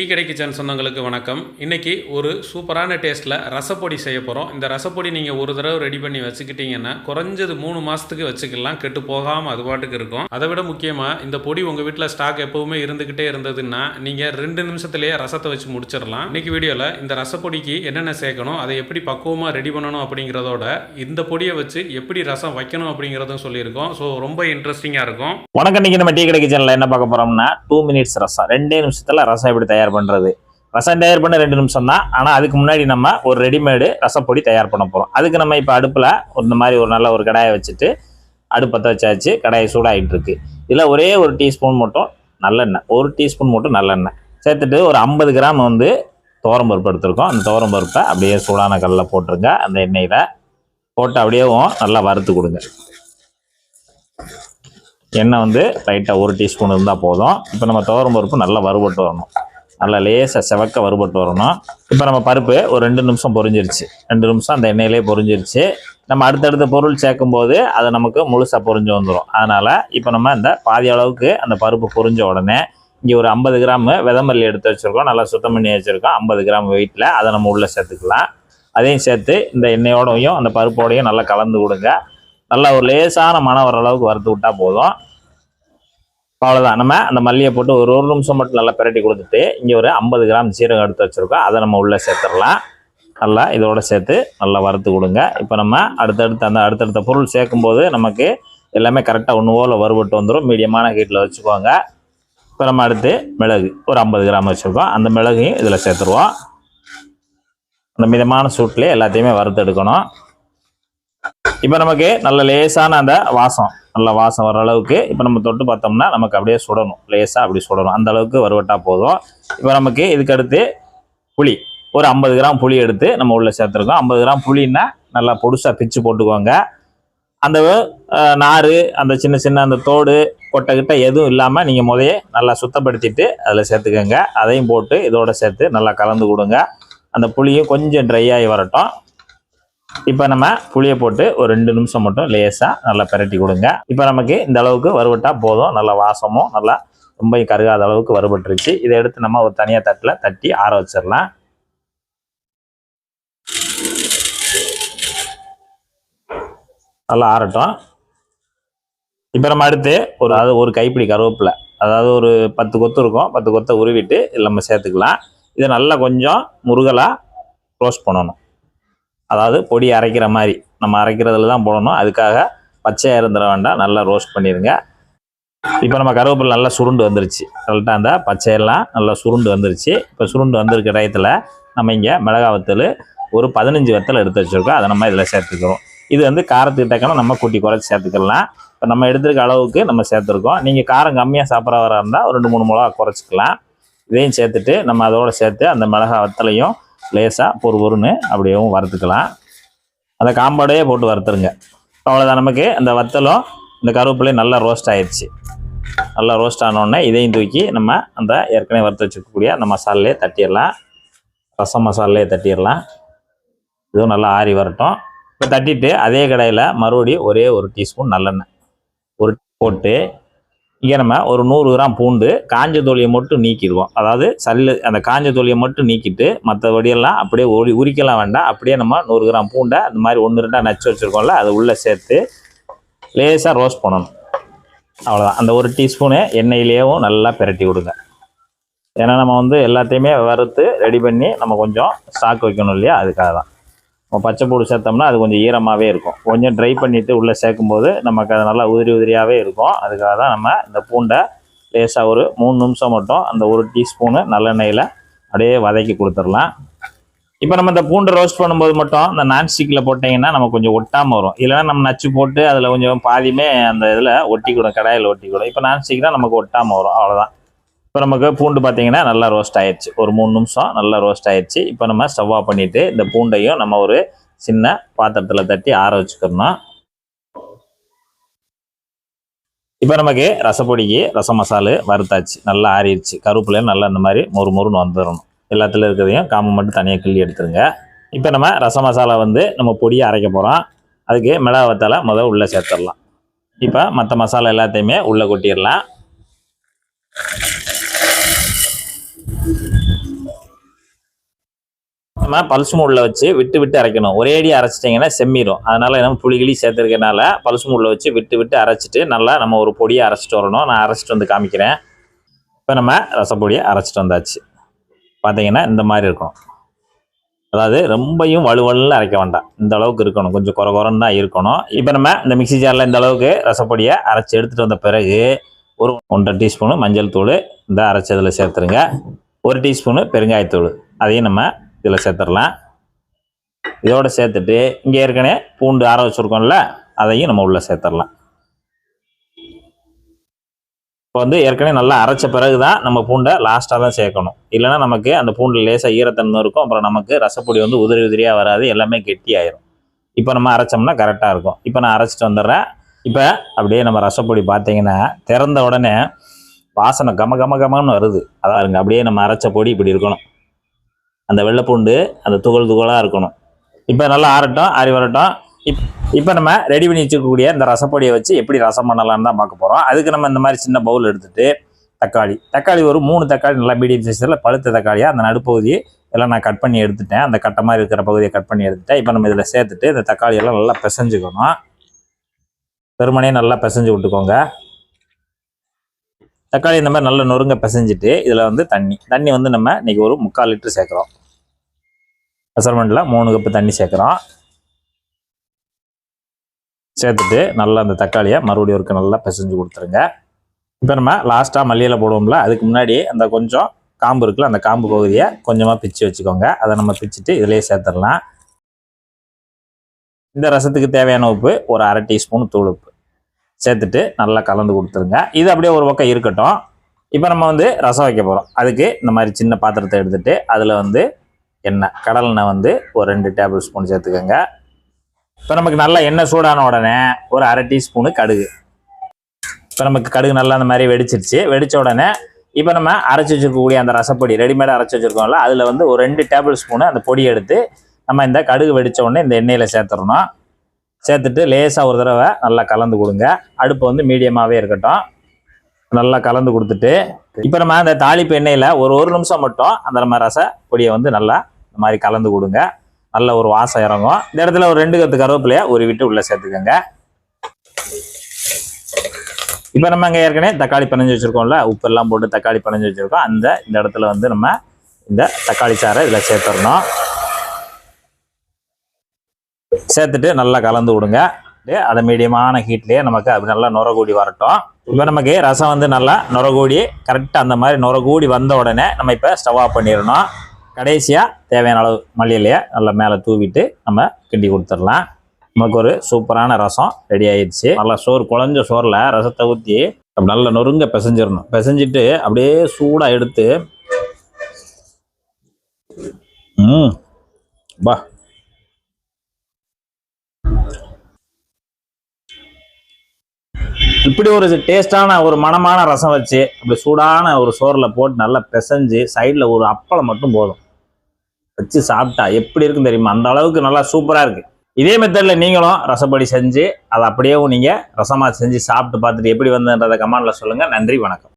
Tea கடை kitchen சொந்தங்களுக்கு வணக்கம். இன்னைக்கு ஒரு சூப்பரான டேஸ்ட்டில் ரசப்பொடி செய்ய போகிறோம் இந்த ரசப்பொடி நீங்கள் ஒரு தடவை ரெடி பண்ணி வச்சுக்கிட்டிங்கன்னா குறைஞ்சது மூணு மாதத்துக்கு வச்சுக்கலாம். கெட்டு போகாமல் அது பாட்டுக்கு இருக்கும். அதை விட முக்கியமாக இந்த பொடி உங்கள் வீட்டில் ஸ்டாக் எப்போவுமே இருந்துக்கிட்டே இருந்ததுன்னா நீங்கள் ரெண்டு நிமிஷத்துலேயே ரசத்தை வச்சு முடிச்சிடலாம். இன்றைக்கி வீடியோவில் இந்த ரசப்பொடிக்கு என்னென்ன சேர்க்கணும் அதை எப்படி பக்குவமாக ரெடி பண்ணணும் அப்படிங்கிறதோட இந்த பொடியை வச்சு எப்படி ரசம் வைக்கணும் அப்படிங்கிறதும் சொல்லியிருக்கோம். ஸோ ரொம்ப இன்ட்ரெஸ்டிங்காக இருக்கும். வணக்கம். இன்னைக்கு நம்ம டீ கடை கிச்சனில் என்ன பார்க்க போகிறோம்னா டூ மினிட்ஸ் ரசம். ரெண்டே நிமிஷத்தில் ரசம் எப்படி தயார் பண்றது. ரசம் தயார் பண்ண ரெண்டு நிமிஷம் தான். ஆனால் அதுக்கு முன்னாடி நம்ம ஒரு ரெடிமேடு ரசப்பொடி தயார் பண்ண போகிறோம் அதுக்கு நம்ம இப்போ அடுப்பில் இந்த மாதிரி ஒரு நல்ல ஒரு கடாயை வச்சுட்டு அடுப்பத்தை வச்சாச்சு. கடாயை சூடாகிட்டு இருக்கு. இதில் ஒரே ஒரு டீஸ்பூன் மட்டும் நல்லெண்ணெய். ஒரு டீஸ்பூன் மட்டும் நல்லெண்ணெய். சேர்த்துட்டு ஒரு ஐம்பது கிராம் வந்து துவரம் பருப்பு எடுத்துருக்கோம். அந்த துவரம் பருப்பை அப்படியே சூடான கல்லில் போட்டுருங்க. அந்த எண்ணெயில் போட்டு அப்படியேவும் நல்லா வறுத்து கொடுங்க. எண்ணெய் வந்து லைட்டாக ஒரு டீஸ்பூன் இருந்தால் போதும். இப்போ நம்ம துவரம் பருப்பு நல்லா வறுபட்டு வரணும். நல்லா லேசாக செவக்க வறுபட்டு வரணும். இப்போ நம்ம பருப்பு ஒரு ரெண்டு நிமிஷம் பொரிஞ்சிருச்சு. ரெண்டு நிமிஷம் அந்த எண்ணெயிலே பொரிஞ்சிருச்சு. நம்ம அடுத்தடுத்த பொருள் சேர்க்கும்போது அது நமக்கு முழுசாக பொரிஞ்சு வந்துடும் அதனால் இப்போ நம்ம இந்த பாதி அளவுக்கு அந்த பருப்பு பொரிஞ்ச உடனே இங்கே ஒரு ஐம்பது கிராம் விதமல்லி எடுத்து வச்சுருக்கோம். நல்லா சுத்தம் பண்ணி வச்சுருக்கோம். ஐம்பது கிராம் வெயிட்டில் அதை நம்ம உள்ளே சேர்த்துக்கலாம். அதையும் சேர்த்து இந்த எண்ணெயோடையும் அந்த பருப்போடையும் நல்லா கலந்து கொடுங்க. நல்லா ஒரு லேசான மனம் வர அளவுக்கு வறுத்து விட்டால் போதும். அவ்வளோதான் நம்ம அந்த மல்லியை போட்டு ஒரு ஒரு நிமிஷம் மட்டும் நல்லா பிரட்டி கொடுத்துட்டு இங்கே ஒரு ஐம்பது கிராம் சீரகம் எடுத்து வச்சுருக்கோம். அதை நம்ம உள்ளே சேர்த்துடலாம். நல்லா இதோட சேர்த்து நல்லா வறுத்து கொடுங்க. இப்போ நம்ம அடுத்தடுத்த அந்த அடுத்தடுத்த பொருள் சேர்க்கும்போது நமக்கு எல்லாமே கரெக்டாக ஒன்று போல் வறுபட்டு வந்துடும் மீடியமான ஹீட்டில் வச்சுக்கோங்க. இப்போ நம்ம அடுத்து மிளகு ஒரு ஐம்பது கிராம் வச்சுருக்கோம். அந்த மிளகையும் இதில் சேர்த்துருவோம். அந்த மிதமான சூட்லேயே எல்லாத்தையுமே வறுத்து எடுக்கணும். இப்போ நமக்கு நல்ல லேசான அந்த வாசம் நல்ல வாசம் வர அளவுக்கு இப்போ நம்ம தொட்டு பார்த்தோம்னா நமக்கு அப்படியே சுடணும். லேசாக அப்படி சுடணும். அந்த அளவுக்கு வறுவட்டா போதும். இப்போ நமக்கு இதுக்கடுத்து புளி. ஒரு ஐம்பது கிராம் புளி எடுத்து நம்ம உள்ளே சேர்த்துருக்கோம். ஐம்பது கிராம் புளின்னா நல்லா பொடுசாக பிச்சு போட்டுக்கோங்க. அந்த நார் நாறு அந்த சின்ன சின்ன அந்த தோடு கொட்டை கிட்ட எதுவும் இல்லாமல் நீங்கள் முதைய நல்லா சுத்தப்படுத்திட்டு அதில் சேர்த்துக்கோங்க. அதையும் போட்டு இதோட சேர்த்து நல்லா கலந்து கொடுங்க. அந்த புளியும் கொஞ்சம் ட்ரை ஆகி வரட்டும். இப்போ நம்ம புளியை போட்டு ஒரு ரெண்டு நிமிஷம் மட்டும் லேசாக நல்லா பிரட்டி கொடுங்க. இப்போ நமக்கு இந்த அளவுக்கு வறுபட்டா போதும். நல்லா வாசமும் நல்லா ரொம்ப கருகாத அளவுக்கு வறுபட்டுருச்சு. இதை எடுத்து நம்ம ஒரு தனியாக தட்டில் தட்டி ஆற வச்சிடலாம். நல்லா ஆறட்டும். இப்போ நம்ம அடுத்து ஒரு அது ஒரு கைப்பிடி கருவேப்பிலை. அதாவது ஒரு பத்து கொத்து இருக்கும். பத்து கொத்தை உருவிட்டு இதில் நம்ம சேர்த்துக்கலாம். இதை நல்லா கொஞ்சம் முருகலாக க்ளோஸ் பண்ணணும். அதாவது பொடி அரைக்கிற மாதிரி நம்ம அரைக்கிறதுல தான் போடணும். அதுக்காக பச்சையாக இருந்துட வேண்டாம். நல்லா ரோஸ்ட் பண்ணிடுங்க. இப்போ நம்ம கருவேப்பிலை நல்லா சுருண்டு வந்துருச்சு. கரெக்டாக அந்த பச்சையெல்லாம் நல்லா சுருண்டு வந்துருச்சு. இப்போ சுருண்டு வந்திருக்க டயத்தில் நம்ம இங்கே மிளகா வத்தல் ஒரு பதினஞ்சு வத்தல் எடுத்து வச்சுருக்கோம். அதை நம்ம இதில் சேர்த்துக்கிறோம். இது வந்து காரத்துக்கு தக்கன நம்ம கூட்டி குறைச்சி சேர்த்துக்கலாம். இப்போ நம்ம எடுத்துருக்க அளவுக்கு நம்ம சேர்த்துருக்கோம். நீங்கள் காரம் கம்மியாக சாப்பிட்றவராக இருந்தால் ஒரு ரெண்டு மூணு மிளகா குறைச்சிக்கலாம். இதையும் சேர்த்துட்டு நம்ம அதோட சேர்த்து அந்த மிளகா வத்தலையும் லேசாக பொறு பொறுன்னு அப்படியேவும் வறுத்துக்கலாம். அந்த காம்பாடையே போட்டு வறுத்துருங்க. அவ்வளோதான் நமக்கு அந்த வத்தலும் இந்த கருவேப்பிலையும் நல்லா ரோஸ்ட் ஆயிடுச்சு. நல்லா ரோஸ்ட் ஆனோடனே இதையும் தூக்கி நம்ம அந்த ஏற்கனவே வறுத்து வச்சுக்கக்கூடிய அந்த மசாலையே தட்டிடலாம். ரசம் மசாலையே தட்டிடலாம். இதுவும் நல்லா ஆறி வரட்டும். இப்போ தட்டிட்டு அதே கடையில் மறுபடியும் ஒரே ஒரு டீஸ்பூன் நல்லெண்ணெய். ஒரு போட்டு இங்கே நம்ம ஒரு நூறு கிராம் பூண்டு காஞ்ச தோலியை மட்டும் நீக்கிடுவோம். அதாவது சல்லு அந்த காஞ்ச தோலியை மட்டும் நீக்கிட்டு மற்றபடியெல்லாம் அப்படியே உரி உரிக்கலாம் வேண்டாம். அப்படியே நம்ம நூறு கிராம் பூண்டை இந்த மாதிரி ஒன்று ரெண்டாக நச்சு வச்சுருக்கோம்ல அதை உள்ளே சேர்த்து லேசாக ரோஸ்ட் பண்ணணும். அவ்வளோதான் அந்த ஒரு டீஸ்பூனு எண்ணெயிலேயும் நல்லா பிரட்டி விடுங்க. ஏன்னா நம்ம வந்து எல்லாத்தையுமே வறுத்து ரெடி பண்ணி நம்ம கொஞ்சம் ஸ்டாக் வைக்கணும் இல்லையா? அதுக்காக தான் பச்சை பூடு சேர்த்தோம்னா அது கொஞ்சம் ஈரமாகவே இருக்கும். கொஞ்சம் ட்ரை பண்ணிவிட்டு உள்ளே சேர்க்கும்போது நமக்கு அது நல்லா உதிரி உதிரியாகவே இருக்கும். அதுக்காக தான் நம்ம இந்த பூண்டை லேசாக ஒரு மூணு நிமிஷம் மட்டும் அந்த ஒரு டீஸ்பூனு நல்லெண்ணெயில் அப்படியே வதக்கி கொடுத்துடலாம். இப்போ நம்ம இந்த பூண்டை ரோஸ்ட் பண்ணும்போது மட்டும் இந்த நான்ஸ்டிக்கில் போட்டிங்கன்னா நம்ம கொஞ்சம் ஒட்டாமல் வரும். இல்லைனா நம்ம நச்சு போட்டு அதில் கொஞ்சம் பாதியுமே அந்த இதில் ஒட்டிக்கூடும் கடாயில் ஒட்டிக்கூடும். இப்போ நான்ஸ்டிக்னா நமக்கு ஒட்டாமல் வரும். அவ்வளோதான் இப்போ நமக்கு பூண்டு பார்த்தீங்கன்னா நல்லா ரோஸ்ட் ஆயிடுச்சு. ஒரு மூணு நிமிஷம் நல்லா ரோஸ்ட் ஆயிடுச்சு. இப்போ நம்ம ஸ்டவ் ஆஃப் பண்ணிவிட்டு இந்த பூண்டையும் நம்ம ஒரு சின்ன பாத்திரத்தில் தட்டி ஆற வச்சுக்கிறணும். இப்போ நமக்கு ரசப்பொடிக்கு ரசம் மசாலு வறுத்தாச்சு. நல்லா ஆறிடுச்சு. கருவேப்பிலையும் நல்லா இந்த மாதிரி மொறு மொறுன்னு வந்துடணும். எல்லாத்துல இருக்கிறதையும் காம்பு மட்டும் தனியாக கிள்ளி எடுத்துருங்க. இப்போ நம்ம ரச மசாலா வந்து நம்ம பொடியை அரைக்க போகிறோம் அதுக்கு மிளகா வத்தால முதல் உள்ளே சேர்த்துடலாம். இப்போ மற்ற மசாலா எல்லாத்தையுமே உள்ளே கொட்டிடலாம். நம்ம பல்ஸ் மூடில் வச்சு விட்டு விட்டு அரைக்கணும். ஒரே அடி அரைச்சிட்டிங்கன்னா செம்மிடும் அதனால் நம்ம புளிகிளி சேர்த்துருக்கனால பல்ஸ் மூடில் வச்சு விட்டு விட்டு அரைச்சிட்டு நல்லா நம்ம ஒரு பொடியை அரைச்சிட்டு வரணும். நான் அரைச்சிட்டு வந்து காமிக்கிறேன். இப்போ நம்ம ரசப்பொடியை அரைச்சிட்டு வந்தாச்சு. பார்த்தீங்கன்னா இந்த மாதிரி இருக்கும். அதாவது ரொம்பையும் வலுவலுன்னு அரைக்க வேண்டாம். இந்த அளவுக்கு இருக்கணும். கொஞ்சம் குறை குறைன்னு தான் இருக்கணும். இப்போ நம்ம இந்த மிக்ஸி ஜாரில் இந்த அளவுக்கு ரசப்பொடியை அரைச்சி எடுத்துகிட்டு வந்த பிறகு ஒரு ஒன்றரை டீஸ்பூனு மஞ்சள் தூள் இந்த அரைச்சதில் சேர்த்துருங்க. ஒரு டீஸ்பூனு பெருங்காயத்தூள். அதையும் நம்ம இதில் சேர்த்துடலாம். இதோட சேர்த்துட்டு இங்கே ஏற்கனவே பூண்டு ஆற வச்சுருக்கோம்ல அதையும் நம்ம உள்ளே சேர்த்துடலாம். இப்போ வந்து ஏற்கனவே நல்லா அரைச்ச பிறகு தான் நம்ம பூண்டை லாஸ்ட்டாக தான் சேர்க்கணும். இல்லைன்னா நமக்கு அந்த பூண்டு லேசாக ஈரத்தன்மை இருக்கும். அப்புறம் நமக்கு ரசப்பொடி வந்து உதிரி உதிரியாக வராது. எல்லாமே கெட்டி ஆயிரும் இப்போ நம்ம அரைச்சோம்னா கரெக்டாக இருக்கும். இப்போ நான் அரைச்சிட்டு வந்துடுறேன். இப்போ அப்படியே நம்ம ரசப்பொடி பார்த்தீங்கன்னா திறந்த உடனே வாசனை கம கம கமன்னு வருது. அதாருங்க அப்படியே நம்ம அரைச்ச பொடி இப்படி இருக்கணும். அந்த வெள்ளைப்பூண்டு அந்த துகள் துகளாக இருக்கணும். இப்போ நல்லா ஆறட்டும் ஆறி வரட்டும். இப் இப்போ நம்ம ரெடி பண்ணி வச்சுக்கக்கூடிய இந்த ரசப்பொடியை வச்சு எப்படி ரசம் பண்ணலான்னு தான் பார்க்க போகிறோம் அதுக்கு நம்ம இந்த மாதிரி சின்ன பவுல் எடுத்துட்டு தக்காளி. தக்காளி ஒரு மூணு தக்காளி நல்லா மீடியம் சைஸில் பழுத்த தக்காளியாக அந்த நடுப்பகுதி எல்லாம் நான் கட் பண்ணி எடுத்துட்டேன். அந்த கட்டை மாதிரி இருக்கிற பகுதியை கட் பண்ணி எடுத்துட்டேன். இப்போ நம்ம இதில் சேர்த்துட்டு இந்த தக்காளி எல்லாம் நல்லா பிசைஞ்சுக்கணும். பெருமனையும் நல்லா பிசைஞ்சு விட்டுக்கோங்க. தக்காளி இந்த மாதிரி நல்லா நொறுங்க பிசைஞ்சிட்டு இதில் வந்து தண்ணி. தண்ணி வந்து நம்ம இன்றைக்கி ஒரு முக்கால் லிட்டர் சேர்க்குறோம். மெஷர்மெண்ட்டில் மூணு கப்பு தண்ணி சேர்க்குறோம். சேர்த்துட்டு நல்லா அந்த தக்காளியை மறுபடியும் ஒருக்க நல்லா பிசைஞ்சு கொடுத்துருங்க. இப்போ நம்ம லாஸ்ட்டாக மல்லியில் போடுவோம்ல அதுக்கு முன்னாடி அந்த கொஞ்சம் காம்பு இருக்குல்ல அந்த காம்பு பகுதியை கொஞ்சமாக பிச்சு வச்சுக்கோங்க. அதை நம்ம பிச்சுட்டு இதிலேயே சேர்த்துடலாம். இந்த ரசத்துக்கு தேவையான உப்பு ஒரு அரை டீஸ்பூன் தூள் உப்பு. சேர்த்துட்டு நல்லா கலந்து கொடுத்துருங்க. இது அப்படியே ஒரு பக்கம் இருக்கட்டும். இப்போ நம்ம வந்து ரசம் வைக்க போகிறோம் அதுக்கு இந்த மாதிரி சின்ன பாத்திரத்தை எடுத்துகிட்டு அதில் வந்து எண்ணெய். கடல் எண்ணெய் வந்து ஒரு ரெண்டு டேபிள் ஸ்பூன் சேர்த்துக்கோங்க. இப்போ நமக்கு நல்லா எண்ணெய் சூடான உடனே ஒரு அரை டீஸ்பூனு கடுகு. இப்போ நமக்கு கடுகு நல்லா அந்த மாதிரி வெடிச்சிருச்சு. வெடித்த உடனே இப்போ நம்ம அரைச்சி வச்சிருக்கக்கூடிய அந்த ரசப்பொடி ரெடிமேடாக அரைச்சி வச்சிருக்கோம்ல அதில் வந்து ஒரு ரெண்டு டேபிள் ஸ்பூனு அந்த பொடி எடுத்து நம்ம இந்த கடுகு வெடிச்ச உடனே இந்த எண்ணெயில் சேர்த்துடணும். சேர்த்துட்டு லேசாக ஒரு தடவை நல்லா கலந்து கொடுங்க. அடுப்பு வந்து மீடியமாகவே இருக்கட்டும். நல்லா கலந்து கொடுத்துட்டு இப்போ நம்ம அந்த தாளிப்பு எண்ணெயில் ஒரு ஒரு நிமிஷம் மட்டும் அந்த நம்ம ரச பொடியை வந்து நல்லா இந்த மாதிரி கலந்து கொடுங்க. நல்ல ஒரு வாசம் இறங்கும். இந்த இடத்துல ஒரு ரெண்டு கத்து கருவேப்பிலையை ஒரு விட்டு உள்ளே சேர்த்துக்கோங்க. இப்போ நம்ம அங்கே ஏற்கனவே தக்காளி பிணைஞ்சு வச்சுருக்கோம்ல உப்பு எல்லாம் போட்டு தக்காளி பிணைஞ்சு வச்சுருக்கோம். அந்த இந்த இடத்துல வந்து நம்ம இந்த தக்காளி சாறை இதில் சேர்த்துடணும். சேர்த்துட்டு நல்லா கலந்து விடுங்க அதை மீடியமான ஹீட்லேயே நமக்கு அப்படி நல்லா நுரகூடி வரட்டும். இப்போ நமக்கு ரசம் வந்து நல்லா நுரகூடி கரெக்டாக அந்த மாதிரி நுரகூடி வந்த உடனே நம்ம இப்போ ஸ்டவ் ஆஃப் பண்ணிடணும். கடைசியாக தேவையான அளவு மல்லியிலையே நல்லா மேலே தூவிட்டு நம்ம கிண்டி கொடுத்துடலாம். நமக்கு ஒரு சூப்பரான ரசம் ரெடி ஆயிடுச்சு. நல்லா சோறு குழஞ்ச சோறில் ரசத்தை ஊற்றி நம்ம நல்லா நொறுங்க பிசைஞ்சிடணும். பிசைஞ்சிட்டு அப்படியே சூடாக எடுத்து ம் பா. இப்படி ஒரு டேஸ்டான ஒரு மணமான ரசம் வச்சு அப்படி சூடான ஒரு சோறில் போட்டு நல்லா பிசைஞ்சு சைடில் ஒரு அப்பளம் மட்டும் போதும். வச்சு சாப்பிட்டா எப்படி இருக்கும் தெரியுமா? அந்த அளவுக்கு நல்லா சூப்பராக இருக்குது இதே மெத்தடில் நீங்களும் ரசப்படி செஞ்சு அதை அப்படியே நீங்கள் ரசமாக செஞ்சு சாப்பிட்டு பார்த்துட்டு எப்படி வந்ததுன்றதை கமெண்டில் சொல்லுங்கள் நன்றி வணக்கம்.